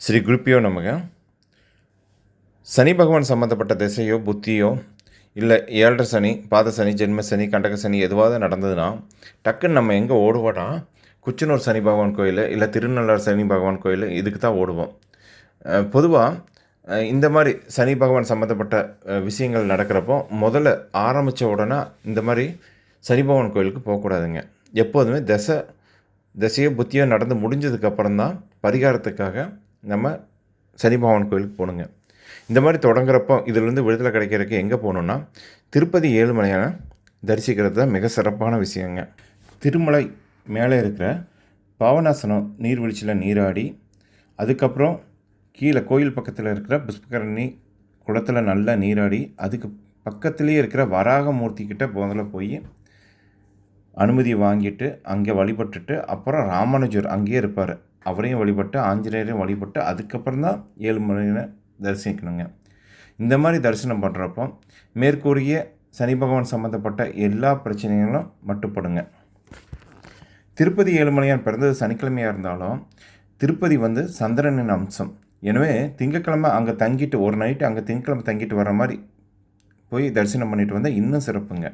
ஸ்ரீ குருப்பியோ நமக. சனி பகவான் சம்மந்தப்பட்ட திசையோ புத்தியோ இல்லை ஏழரை சனி பாத சனி ஜென்ம சனி கண்டக சனி எதுவாவது நடந்ததுன்னா டக்குன்னு நம்ம எங்கே ஓடுவோம்னா குச்சனூர் சனி பகவான் கோயில் இல்லை திருநள்ளார் சனி பகவான் கோயில் இதுக்கு தான் ஓடுவோம். பொதுவாக இந்த மாதிரி சனி பகவான் சம்மந்தப்பட்ட விஷயங்கள் நடக்கிறப்போ முதல்ல ஆரம்பித்த உடனே இந்த மாதிரி சனி பகவான் கோயிலுக்கு போகக்கூடாதுங்க எப்போதுமே திசை திசையோ புத்தியோ நடந்து முடிஞ்சதுக்கப்புறம் தான் பரிகாரத்துக்காக நம்ம சனி கோயிலுக்கு போகணுங்க. இந்த மாதிரி தொடங்குறப்போ இதிலேருந்து விடுதலை கிடைக்கிறதுக்கு எங்கே போகணுன்னா திருப்பதி ஏழுமலையான தரிசிக்கிறது தான் மிக சிறப்பான விஷயங்க. திருமலை மேலே இருக்கிற பாவனாசனம் நீர்வீழ்ச்சியில் நீராடி அதுக்கப்புறம் கீழே கோயில் பக்கத்தில் இருக்கிற புஷ்பகரணி குளத்தில் நல்லா நீராடி அதுக்கு பக்கத்துலேயே இருக்கிற வராக மூர்த்திக்கிட்ட முதல்ல போய் அனுமதி வாங்கிட்டு அங்கே வழிபட்டுட்டு அப்புறம் ராமானுஜர் அங்கேயே இருப்பார். அவரையும் வழிபட்டு ஆஞ்சநேயரையும் வழிபட்டு அதுக்கப்புறம் தான் ஏழுமலையை தரிசிக்கணுங்க. இந்த மாதிரி தரிசனம் பண்ணுறப்போ மேற்கூறிய சனி பகவான் சம்மந்தப்பட்ட எல்லா பிரச்சனைகளும் மட்டுப்படுங்க. திருப்பதி ஏழுமலையான் பிறந்தது சனிக்கிழமையாக இருந்தாலும் திருப்பதி வந்து சந்திரனின் அம்சம். எனவே திங்கக்கிழமை அங்கே தங்கிட்டு ஒரு நைட்டு அங்கே திங்கக்கிழமை தங்கிட்டு வர மாதிரி போய் தரிசனம் பண்ணிட்டு வந்தால் இன்னும் சிறப்புங்க.